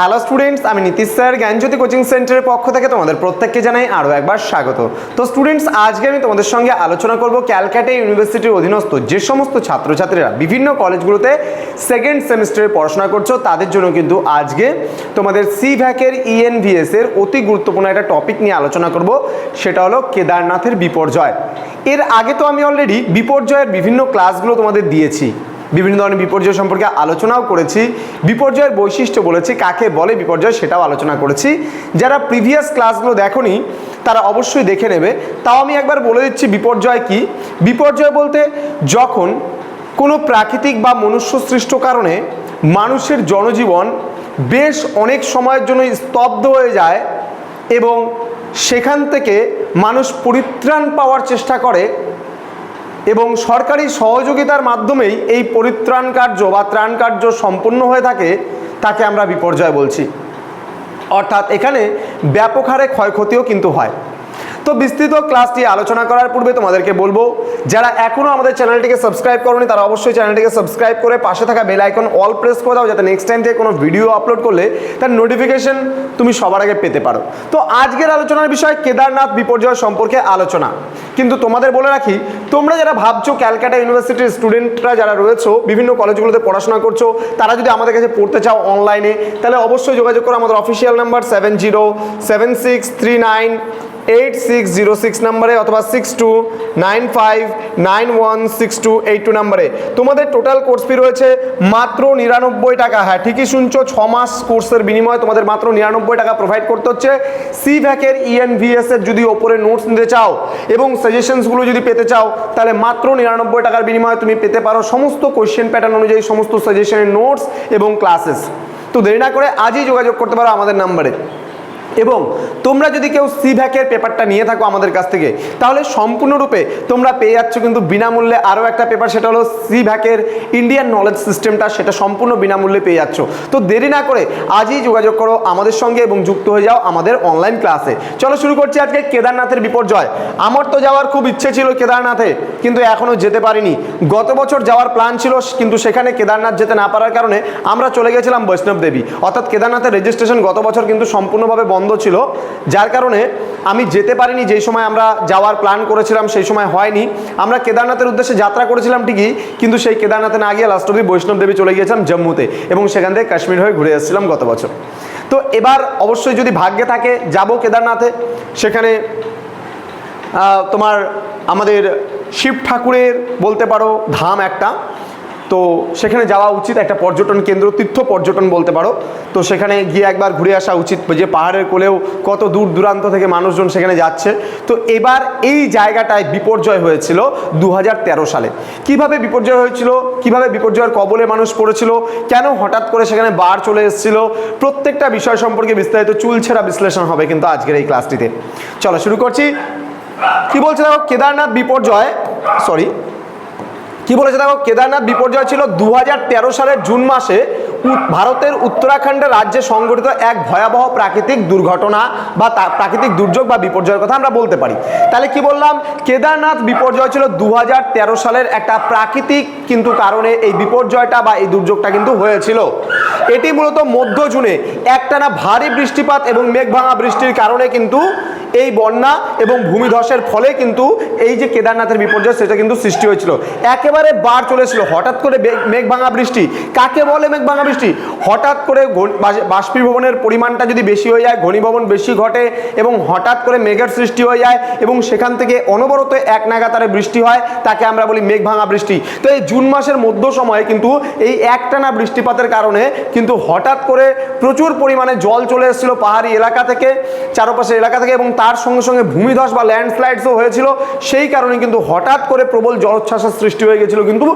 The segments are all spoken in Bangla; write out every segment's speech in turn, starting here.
হ্যালো স্টুডেন্টস আমি নীতিশ স্যার, জ্ঞানজ্যোতি কোচিং সেন্টারের পক্ষ থেকে তোমাদের প্রত্যেককে জানাই আরও একবার স্বাগত। তো স্টুডেন্টস আজকে আমি তোমাদের সঙ্গে আলোচনা করব ক্যালকাটা ইউনিভার্সিটির অধীনস্থ যে সমস্ত ছাত্রছাত্রীরা বিভিন্ন কলেজগুলোতে সেকেন্ড সেমিস্টারে পড়াশোনা করছ, তাদের জন্য কিন্তু আজকে তোমাদের সি ভ্যাকের ইএনভিএস এর অতি গুরুত্বপূর্ণ একটা টপিক নিয়ে আলোচনা করব, সেটা হলো কেদারনাথের বিপর্যয়। এর আগে তো আমি অলরেডি বিপর্যয়ের বিভিন্ন ক্লাসগুলো তোমাদের দিয়েছি। বিভিন্ন ধরনের বিপর্যয় সম্পর্কে আলোচনাও করেছি। বিপর্যয়ের বৈশিষ্ট্য বলেছি, কাকে বলে বিপর্যয় সেটাও আলোচনা করেছি। যারা প্রিভিয়াস ক্লাসগুলো দেখোনি, তারা অবশ্যই দেখে নেবে। তাও আমি একবার বলে দিচ্ছি, বিপর্যয় কি? বিপর্যয় বলতে যখন কোনো প্রাকৃতিক বা মনুষ্য সৃষ্ট কারণে মানুষের জনজীবন বেশ অনেক সময়ের জন্য স্তব্ধ হয়ে যায় এবং সেখান থেকে মানুষ পরিত্রাণ পাওয়ার চেষ্টা করে এবং সরকারি সহযোগিতার মাধ্যমেই এই পরিত্রাণ কার্য বা ত্রাণ কার্য সম্পন্ন হয়ে থাকে, তাকে আমরা বিপর্যয় বলছি। অর্থাৎ এখানে ব্যাপক হারে ক্ষয়ক্ষতিও কিন্তু হয়। তো বিস্তৃত ক্লাসটি আলোচনা করার পূর্বে তোমাদেরকে বলব, যারা এখনও আমাদের চ্যানেলটিকে সাবস্ক্রাইব করনি, তারা অবশ্যই চ্যানেলটিকে সাবস্ক্রাইব করে পাশে থাকা বেল আইকন অল প্রেস করে দাও, যাতে নেক্সট টাইম থেকে কোনো ভিডিও আপলোড করলে তার নোটিফিকেশন তুমি সবার আগে পেতে পারো। তো আজকের আলোচনার বিষয় কেদারনাথ বিপর্যয় সম্পর্কে আলোচনা। কিন্তু তোমাদের বলে রাখি, তোমরা যারা ভাবছ ক্যালকাটা ইউনিভার্সিটির স্টুডেন্টরা যারা রয়েছো, বিভিন্ন কলেজগুলোতে পড়াশোনা করছ, তারা যদি আমাদের কাছে পড়তে চাও অনলাইনে তাহলে অবশ্যই যোগাযোগ করো আমাদের official number seven zero seven six three nine eight six zero six নাম্বারে অথবা six two nine five nine one six two eight two নাম্বারে। তোমাদের টোটাল কোর্স ফি রয়েছে মাত্র নিরানব্বই টাকা। হ্যাঁ ঠিকই শুনছো, ছ মাস কোর্সের বিনিময়ে তোমাদের মাত্র নিরানব্বই টাকা প্রোভাইড করতে হচ্ছে। সি ভ্যাকের ইএনভিএস এর যদি ওপরে নোটস নিতে চাও এবং সাজেশনসগুলো যদি পেতে চাও, তাহলে মাত্র নিরানব্বই টাকার বিনিময়ে তুমি পেতে পারো সমস্ত কোয়েশ্চেন প্যাটার্ন অনুযায়ী সমস্ত সাজেশনের নোটস এবং ক্লাসেস তো দেরি না করে আজই যোগাযোগ করতে পারো আমাদের নাম্বারে এবং তোমরা যদি কেউ সি ভ্যাকের পেপারটা নিয়ে থাকো আমাদের কাছ থেকে, তাহলে সম্পূর্ণরূপে তোমরা পেয়ে যাচ্ছ কিন্তু বিনামূল্যে আরও একটা পেপার, সেটা হলো সি ভ্যাকের ইন্ডিয়ান নলেজ সিস্টেমটা সেটা সম্পূর্ণ বিনামূল্যে পেয়ে যাচ্ছ। তো দেরি না করে আজই যোগাযোগ করো আমাদের সঙ্গে এবং যুক্ত হয়ে যাও আমাদের অনলাইন ক্লাসে চলো শুরু করছি আজকে কেদারনাথের বিপর্যয়। আমার তো যাওয়ার খুব ইচ্ছে ছিল কেদারনাথে, কিন্তু এখনও যেতে পারিনি। গত বছর যাওয়ার প্ল্যান ছিল, কিন্তু সেখানে কেদারনাথ যেতে না পারার কারণে আমরা চলে গেছিলাম বৈষ্ণব দেবী। অর্থাৎ কেদারনাথের রেজিস্ট্রেশন গত বছর কিন্তু সম্পূর্ণভাবে বন্ধ ছিল, যার কারণে আমি যেতে পারিনি, যেই সময় আমরা যাওয়ার প্ল্যান করেছিলাম, সেই সময় হয়নি। আমরা কেদারনাথের উদ্দেশ্যে যাত্রা করেছিলাম ঠিকই, কিন্তু সেই কেদারনাথে না গিয়ে লাস্ট অব্দি বৈষ্ণব দেবী চলে গিয়েছিলাম জম্মুতে এবং সেখান থেকে কাশ্মীর হয়ে ঘুরে এসেছিলাম গত বছর। তো এবার অবশ্যই যদি ভাগ্যে থাকে, যাব কেদারনাথে। সেখানে তোমার আমাদের শিব ঠাকুরের বলতে পারো, ধাম একটা। তো সেখানে যাওয়া উচিত একটা পর্যটন কেন্দ্র, তীর্থ পর্যটন বলতে পারো। তো সেখানে গিয়ে একবার ঘুরে আসা উচিত যে পাহাড়ের কোলেও কত দূর দূরান্ত থেকে মানুষজন সেখানে যাচ্ছে। তো এবার এই জায়গাটায় বিপর্যয় হয়েছিল দু হাজার তেরো সালে। কীভাবে বিপর্যয় হয়েছিল, কীভাবে বিপর্যয়ের কবলে মানুষ পড়েছিল, কেন হঠাৎ করে সেখানে বার চলে এসেছিল, প্রত্যেকটা বিষয় সম্পর্কে বিস্তারিত চুলছেরা বিশ্লেষণ হবে কিন্তু আজকের এই ক্লাসটিতে। চলো শুরু করছি। কি বলছে দেখো? কেদারনাথ বিপর্যয় সরি কি বলেছে দেখো? কেদারনাথ বিপর্যয় ছিল দু হাজার তেরো সালের জুন মাসে। ভারতের উত্তরাখণ্ড রাজ্যে সংঘটিত এক ভয়াবহ প্রাকৃতিক দুর্ঘটনা বা প্রাকৃতিক দুর্যোগ বা বিপর্যয়ের কথা আমরা বলতে পারি। তাহলে কি বললাম? কেদারনাথ বিপর্যয় ছিল দু হাজার তেরো সালের একটা প্রাকৃতিক কিন্তু কারণে এই বিপর্যয়টা বা এই দুর্যোগটা কিন্তু হয়েছিল। এটি মূলত মধ্য জুনে একটানা ভারী বৃষ্টিপাত এবং মেঘভাঙা বৃষ্টির কারণে কিন্তু এই বন্যা এবং ভূমিধসের ফলে কিন্তু এই যে কেদারনাথের বিপর্যয়, সেটা কিন্তু সৃষ্টি হয়েছিল। একেবারে বার চলেছিল হঠাৎ করে মেঘ ভাঙা বৃষ্টি। কাকে বলে মেঘ ভাঙা বৃষ্টি? হঠাৎ করে বাষ্পীভবনের পরিমাণটা যদি বেশি হয়ে যায়, ঘনীভবন বেশি ঘটে এবং হঠাৎ করে মেঘের সৃষ্টি হয়ে যায় এবং সেখান থেকে অনবরত এক নাগাতারে বৃষ্টি হয়, তাকে আমরা বলি মেঘ ভাঙা বৃষ্টি। তো এই জুন মাসের মধ্য সময়ে কিন্তু এই একটানা বৃষ্টিপাতের কারণে কিন্তু হঠাৎ করে প্রচুর পরিমাণে জল চলে এসেছিল পাহাড়ি এলাকা থেকে, চারপাশের এলাকা থেকে এবং তার সঙ্গে সঙ্গে ভূমিধস বা ল্যান্ডস্লাইডসও হয়েছিল। সেই কারণে কিন্তু হঠাৎ করে প্রবল জলোচ্ছ্বাসের সৃষ্টি হয়ে গেছিল কিন্তু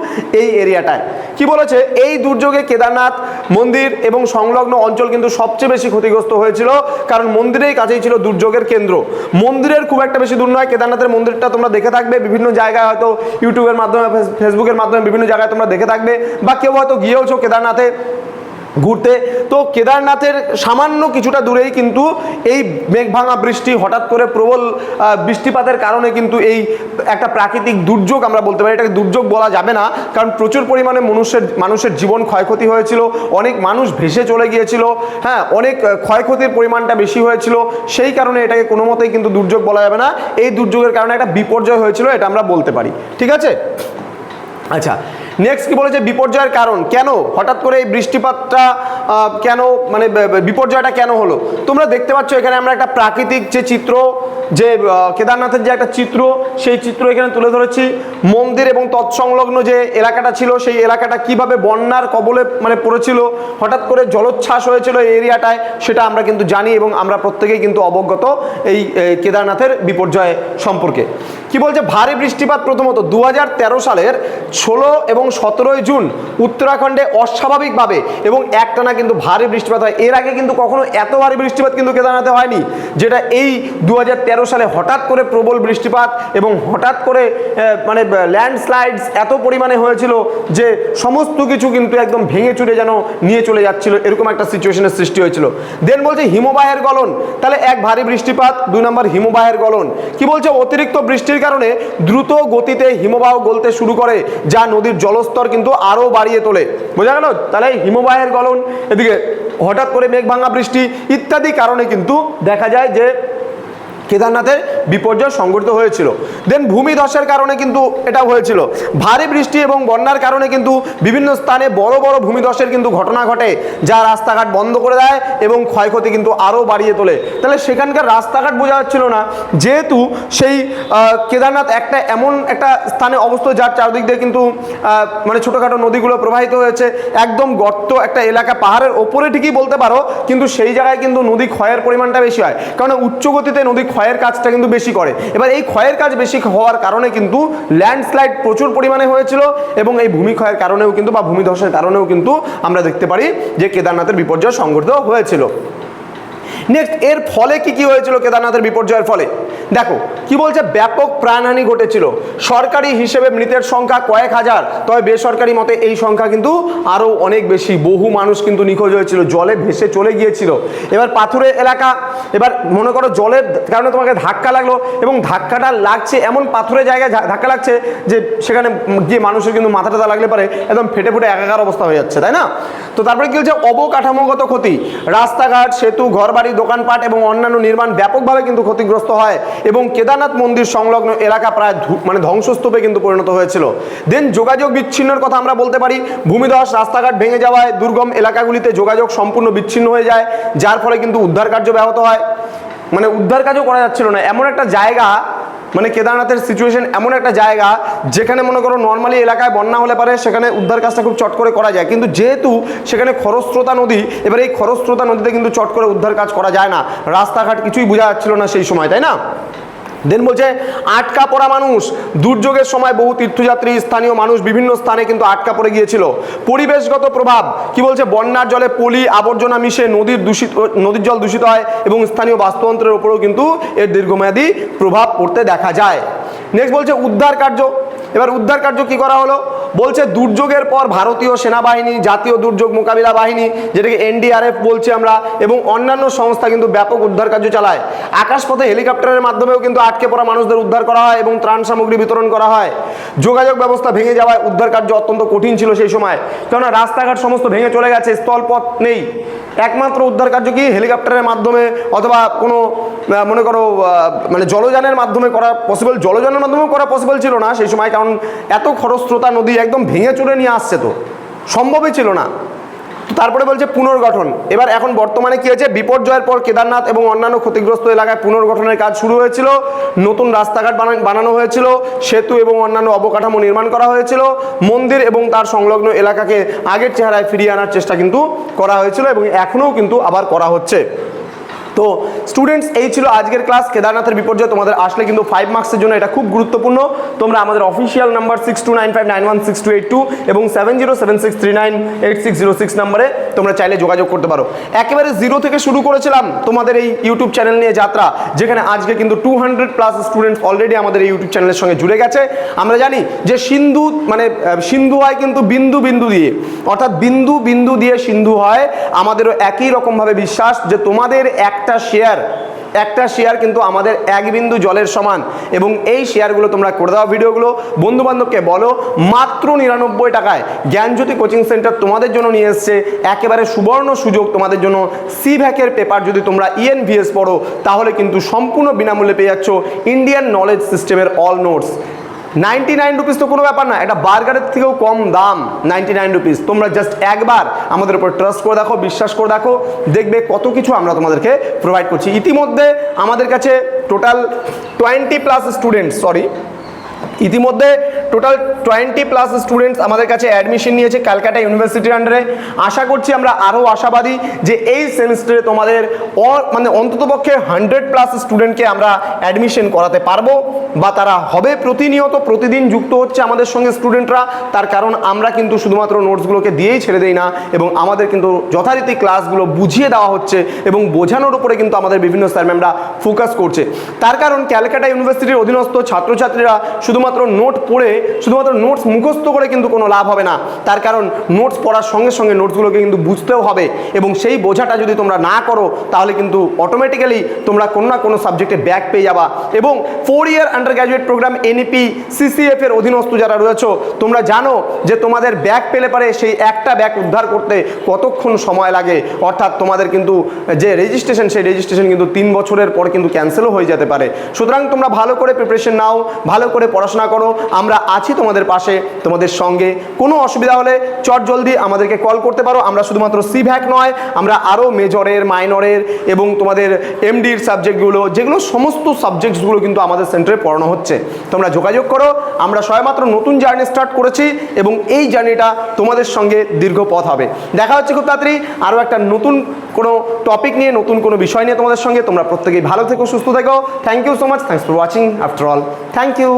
এই এরিয়াটায়। কি বলেছে? এই দুর্যোগে কেদারনাথ মন্দির এবং সংলগ্ন অঞ্চল কিন্তু সবচেয়ে বেশি ক্ষতিগ্রস্ত হয়েছিল, কারণ মন্দিরের কাছেই ছিল দুর্যোগের কেন্দ্র। মন্দিরের খুব একটা বেশি দূর নয়, কেদারনাথের মন্দিরটা তোমরা দেখে থাকবে, বিভিন্ন জায়গায় হয়তো ইউটিউবের মাধ্যমে ফেসবুকের মাধ্যমে বিভিন্ন জায়গায় তোমরা দেখে থাকবে, বা কেউ হয়তো গিয়েওছো কেদারনাথে ঘুরতে। তো কেদারনাথের সামান্য কিছুটা দূরেই কিন্তু এই মেঘভাঙা বৃষ্টি হঠাৎ করে প্রবল বৃষ্টিপাতের কারণে কিন্তু এই একটা প্রাকৃতিক দুর্যোগ আমরা বলতে পারি। এটাকে দুর্যোগ বলা যাবে না, কারণ প্রচুর পরিমাণে মানুষের মানুষের জীবন ক্ষয়ক্ষতি হয়েছিল, অনেক মানুষ ভেসে চলে গিয়েছিল হ্যাঁ অনেক ক্ষয়ক্ষতির পরিমাণটা বেশি হয়েছিল। সেই কারণে এটাকে কোনো মতেই কিন্তু দুর্যোগ বলা যাবে না। এই দুর্যোগের কারণে একটা বিপর্যয় হয়েছিল, এটা আমরা বলতে পারি। ঠিক আছে? আচ্ছা নেক্সট কি বলেছে? বিপর্যয়ের কারণ। কেন? হঠাৎ করে এই বৃষ্টিপাতটা কেন? মানে বিপর্যয়টা কেন হলো? তোমরা দেখতে পাচ্ছ এখানে আমরা একটা প্রাকৃতিক যে চিত্র, যে কেদারনাথের যে একটা চিত্র, সেই চিত্র এখানে তুলে ধরেছি। মন্দির এবং তৎসংলগ্ন যে এলাকাটা ছিল, সেই এলাকাটা কীভাবে বন্যার কবলে মানে পড়েছিল, হঠাৎ করে জলোচ্ছ্বাস হয়েছিল এই এরিয়াটায়, সেটা আমরা কিন্তু জানি এবং আমরা প্রত্যেকেই কিন্তু অবগত এই কেদারনাথের বিপর্যয় সম্পর্কে। কি বলছে? ভারী বৃষ্টিপাত প্রথমত দু হাজার তেরো সালের ষোলো এবং সতেরোই জুন উত্তরাখণ্ডে অস্বাভাবিকভাবে এবং একটানা কিন্তু ভারী বৃষ্টিপাত হয়। এর আগে কিন্তু কখনো এত ভারী বৃষ্টিপাত কিন্তু কেদারনাথে হয়নি, যেটা এই দু হাজার তেরো সালে হঠাৎ করে প্রবল বৃষ্টিপাত এবং হঠাৎ করে মানে ল্যান্ডস্লাইডস এত পরিমাণে হয়েছিল যে সমস্ত কিছু কিন্তু একদম ভেঙে চুরে যেন নিয়ে চলে যাচ্ছিল। এরকম একটা সিচুয়েশনের সৃষ্টি হয়েছিল। দেন বলছে হিমবাহের গলন। তাহলে এক ভারী বৃষ্টিপাত, দুই নম্বর হিমবাহের গলন। কি বলছে? অতিরিক্ত বৃষ্টির কারণে দ্রুত গতিতে হিমবাহ গলতে শুরু করে, যা নদীর জলস্তর কিন্তু আরও বাড়িয়ে তোলে। বোঝা গেল? তাহলে হিমবাহের গলন, এদিকে হঠাৎ করে মেঘ ভাঙা বৃষ্টি ইত্যাদি কারণে কিন্তু দেখা যায় যে কেদারনাথের বিপর্যয় সংঘটিত হয়েছিল। দেন ভূমিধসের কারণে কিন্তু এটা হয়েছিল। ভারী বৃষ্টি এবং বন্যার কারণে কিন্তু বিভিন্ন স্থানে বড় বড় ভূমিধসের কিন্তু ঘটনা ঘটে, যা রাস্তাঘাট বন্ধ করে দেয় এবং ক্ষয়ক্ষতি কিন্তু আরও বাড়িয়ে তোলে। তাহলে সেখানকার রাস্তাঘাট বোঝা যাচ্ছিল না, যেহেতু সেই কেদারনাথ একটা এমন একটা স্থানে অবস্থিত, যার চারদিক দিয়ে কিন্তু মানে ছোটোখাটো নদীগুলো প্রবাহিত হয়েছে, একদম গর্ত একটা এলাকা পাহাড়ের ওপরে ঠিকই বলতে পারো, কিন্তু সেই জায়গায় কিন্তু নদী ক্ষয়ের পরিমাণটা বেশি হয়। কারণ উচ্চ গতিতে নদী ক্ষয়ের কাজটা কিন্তু বেশি করে। এবার এই ক্ষয়ের কাজ বেশি হওয়ার কারণে কিন্তু ল্যান্ডস্লাইড প্রচুর পরিমাণে হয়েছিল এবং এই ভূমি ক্ষয়ের কারণেও কিন্তু বা ভূমিধসের কারণেও কিন্তু আমরা দেখতে পারি যে কেদারনাথের বিপর্যয় সংঘটিত হয়েছিল। নেক্সট এর ফলে কি কি হয়েছিল কেদারনাথের বিপর্যয়ের ফলে? দেখো, কি বলছে? ব্যাপক প্রাণহানি ঘটেছিল। সরকারি হিসেবে মৃতের সংখ্যা কয়েক হাজার, তবে বেসরকারি মতে এই সংখ্যা কিন্তু আরও অনেক বেশি। বহু মানুষ কিন্তু নিখোঁজ হয়েছিল, জলে ভেসে চলে গিয়েছিল। এবার পাথুরে এলাকা, এবার মনে করো জলের কারণে তোমাকে ধাক্কা লাগল, এবং ধাক্কাটা লাগছে এমন পাথুরে জায়গায় ধাক্কা লাগছে যে সেখানে গিয়ে মানুষের কিন্তু মাথা টাথা লাগলে পারে, একদম ফেটে ফুটে একাকার অবস্থা হয়ে যাচ্ছে, তাই না? তো তারপরে কি হচ্ছে অবকাঠামোগত ক্ষতি। রাস্তাঘাট, সেতু, ঘরবাড়ি দোকানপাট এবং অন্যান্য নির্মাণ ব্যাপকভাবে কিন্তু ক্ষতিগ্রস্ত হয় এবং কেদারনাথ মন্দির সংলগ্ন এলাকা প্রায় মানে ধ্বংসস্তূপে কিন্তু পরিণত হয়েছিল। দেন যোগাযোগ বিচ্ছিন্নর কথা আমরা বলতে পারি, ভূমিধস রাস্তাঘাট ভেঙে যাওয়ায় দুর্গম এলাকাগুলিতে যোগাযোগ সম্পূর্ণ বিচ্ছিন্ন হয়ে যায়, যার ফলে কিন্তু উদ্ধার কার্য ব্যাহত হয়। মানে উদ্ধার কাজও করা যাচ্ছিল না। এমন একটা জায়গা মানে কেদারনাথের সিচুয়েশন এমন একটা জায়গা যেখানে মনে করো নর্মালি এলাকায় বন্যা হলে পারে, সেখানে উদ্ধার কাজটা খুব চট করে করা যায়। কিন্তু যেহেতু সেখানে খরস্রোতা নদী, এবার এই খরস্রোতা নদীতে কিন্তু চট করে উদ্ধার কাজ করা যায় না। রাস্তাঘাট কিছুই বোঝা যাচ্ছিল না সেই সময়, তাই না? দেন বলছে, আটকা পড়া মানুষ, দুর্যোগের সময় বহু তীর্থযাত্রী, স্থানীয় মানুষ বিভিন্ন স্থানে কিন্তু আটকা পড়ে গিয়েছিল। পরিবেশগত প্রভাব, কি বলছে? বন্যার জলে পলি আবর্জনা মিশে নদীর দূষিত, নদীর জল দূষিত হয় এবং স্থানীয় বাস্তুতন্ত্রের উপরেও কিন্তু এর দীর্ঘমেয়াদী প্রভাব পড়তে দেখা যায়। নেক্সট বলছে, উদ্ধার কার্য। এবার উদ্ধার কার্য কি করা হলো? বলছে দুর্যোগের পর ভারতীয় সেনাবাহিনী, জাতীয় দুর্যোগ মোকাবিলা বাহিনী, যেটাকে এনডিআরএফ বলছি আমরা, এবং অন্যান্য সংস্থা কিন্তু ব্যাপক উদ্ধার কার্য চালায়। আকাশপথে হেলিকপ্টারের মাধ্যমেও কিন্তু আটকে পড়া মানুষদের উদ্ধার করা হয় এবং ত্রাণ সামগ্রী বিতরণ করা হয়। যোগাযোগ ব্যবস্থা ভেঙে যাওয়ায় উদ্ধার কার্য অত্যন্ত কঠিন ছিল সেই সময়। কেননা রাস্তাঘাট সমস্ত ভেঙে চলে গেছে, স্থলপথ নেই। একমাত্র উদ্ধার কার্য কি? হেলিকপ্টারের মাধ্যমে অথবা কোনো মনে করো মানে জলযানের মাধ্যমে করা পসিবল জলযানের মাধ্যমেও করা পসিবল ছিল না সেই সময়, কারণ এত খরস্রোতা নদী একদম ভেঙে চুরে নিয়ে আসছে তো। সম্ভবই ছিল না। তারপরে বলছে পুনর্গঠন। এবার এখন বর্তমানে কি হয়েছে? বিপর্যয়ের পর কেদারনাথ এবং অন্যান্য ক্ষতিগ্রস্ত এলাকায় পুনর্গঠনের কাজ শুরু হয়েছিল। নতুন রাস্তাঘাট বানানো হয়েছিল। সেতু এবং অন্যান্য অবকাঠামো নির্মাণ করা হয়েছিল। মন্দির এবং তার সংলগ্ন এলাকাকে আগের চেহারায় ফিরিয়ে আনার চেষ্টা কিন্তু করা হয়েছিল এবং এখনও কিন্তু আবার করা হচ্ছে। তো স্টুডেন্টস এই ছিল আজকের ক্লাস কেদারনাথের বিপর্যয় তোমাদের আসলে কিন্তু ফাইভ মার্কসের জন্য এটা খুব গুরুত্বপূর্ণ। তোমরা আমাদের official number six two nine five nine one six two eight two এবং seven zero seven six three nine eight six zero six নাম্বারে তোমরা চাইলে যোগাযোগ করতে পারো। একেবারে জিরো থেকে শুরু করেছিলাম তোমাদের এই ইউটিউব চ্যানেল নিয়ে যাত্রা, যেখানে আজকে কিন্তু two hundred plus student already আমাদের এই ইউটিউব চ্যানেলের সঙ্গে জুড়ে গেছে। আমরা জানি যে সিন্ধু মানে সিন্ধু হয় কিন্তু বিন্দু বিন্দু দিয়ে। অর্থাৎ বিন্দু বিন্দু দিয়ে সিন্ধু হয়। আমাদেরও একই রকমভাবে বিশ্বাস যে তোমাদের একটা শেয়ার একটা শেয়ার কিন্তু আমাদের এক বিন্দু জলের সমান। এবং এই শেয়ারগুলো তোমরা করে দাও ভিডিওগুলো। বন্ধু বান্ধবকে বলো, মাত্র নিরানব্বই টাকায় জ্ঞানজ্যোতি কোচিং সেন্টার তোমাদের জন্য নিয়ে এসছে। একেবারে সুবর্ণ সুযোগ তোমাদের জন্য। সি ভ্যাকের পেপার যদি তোমরা E ইএনভিএস পড়ো, তাহলে কিন্তু সম্পূর্ণ বিনামূল্যে পেয়ে যাচ্ছ ইন্ডিয়ান নলেজ সিস্টেমের all notes ninety nine rupees তো কোনো ব্যাপার না, এটা বার্গারের থেকেও কম দাম, নাইনটি নাইন রুপিস। তোমরা জাস্ট একবার আমাদের উপর ট্রাস্ট করে দেখো, বিশ্বাস করে দেখো, দেখবে কত কিছু আমরা তোমাদেরকে প্রোভাইড করছি। ইতিমধ্যে আমাদের কাছে total twenty plus student sorry ইতিমধ্যে টোটাল টোয়েন্টি প্লাস স্টুডেন্টস আমাদের কাছে অ্যাডমিশন নিয়েছে ক্যালকাটা ইউনিভার্সিটির আন্ডারে আশা করছি আমরা আরও আশাবাদী যে এই সেমিস্টারে তোমাদের মানে অন্ততপক্ষে হান্ড্রেড প্লাস স্টুডেন্টকে আমরা অ্যাডমিশন করাতে পারব বা তারা হবে প্রতিনিয়ত, প্রতিদিন যুক্ত হচ্ছে আমাদের সঙ্গে স্টুডেন্টরা। তার কারণ আমরা কিন্তু শুধুমাত্র নোটসগুলোকে দিয়েই ছেড়ে দেই না, এবং আমাদের কিন্তু যথারীতি ক্লাসগুলো বুঝিয়ে দেওয়া হচ্ছে এবং বোঝানোর উপরে কিন্তু আমাদের বিভিন্ন স্যার ম্যামরা ফোকাস করছে। তার কারণ ক্যালকাটা ইউনিভার্সিটির অধীনস্থ ছাত্রছাত্রীরা শুধুমাত্র নোট পড়ে, শুধুমাত্র নোটস মুখস্থ করে কিন্তু কোনো লাভ হবে না। তার কারণ নোটস পড়ার সঙ্গে সঙ্গে নোটসগুলোকে কিন্তু বুঝতেও হবে এবং সেই বোঝাটা যদি তোমরা না করো, তাহলে কিন্তু অটোমেটিক্যালি তোমরা কোনো না কোনো সাবজেক্টে ব্যাক পেয়ে যাবা। এবং four year undergraduate programme NEP CCF এর অধীনস্থ যারা রয়েছে, তোমরা জানো যে তোমাদের ব্যাক পেলে পারে সেই একটা ব্যাক উদ্ধার করতে কতক্ষণ সময় লাগে। অর্থাৎ তোমাদের কিন্তু যে রেজিস্ট্রেশন সেই রেজিস্ট্রেশন কিন্তু তিন বছরের পর কিন্তু ক্যান্সেলও হয়ে যেতে পারে। সুতরাং তোমরা ভালো করে প্রিপারেশন নাও, ভালো করে পড়াশোনা করো, আমরা আছি তোমাদের পাশে, তোমাদের সঙ্গে। কোনো অসুবিধা হলে চট জলদি আমাদেরকে কল করতে পারো। আমরা শুধুমাত্র সি ভ্যাক নয়, আমরা আরও মেজরের মাইনরের এবং তোমাদের এমডির সাবজেক্টগুলো যেগুলো সমস্ত সাবজেক্টসগুলো কিন্তু আমাদের সেন্টারে পড়ানো হচ্ছে। তোমরা যোগাযোগ করো, আমরা সবেমাত্র নতুন জার্নি স্টার্ট করেছি এবং এই জার্নিটা তোমাদের সঙ্গে দীর্ঘ পথ হবে। দেখা হচ্ছে খুব তাড়াতাড়ি, আরও একটা নতুন কোনো টপিক নিয়ে, নতুন কোনো বিষয় নিয়ে তোমাদের সঙ্গে। তোমরা প্রত্যেকেই ভালো থেকো, সুস্থ থেকো। Thank you so much thanks for watching after all thank you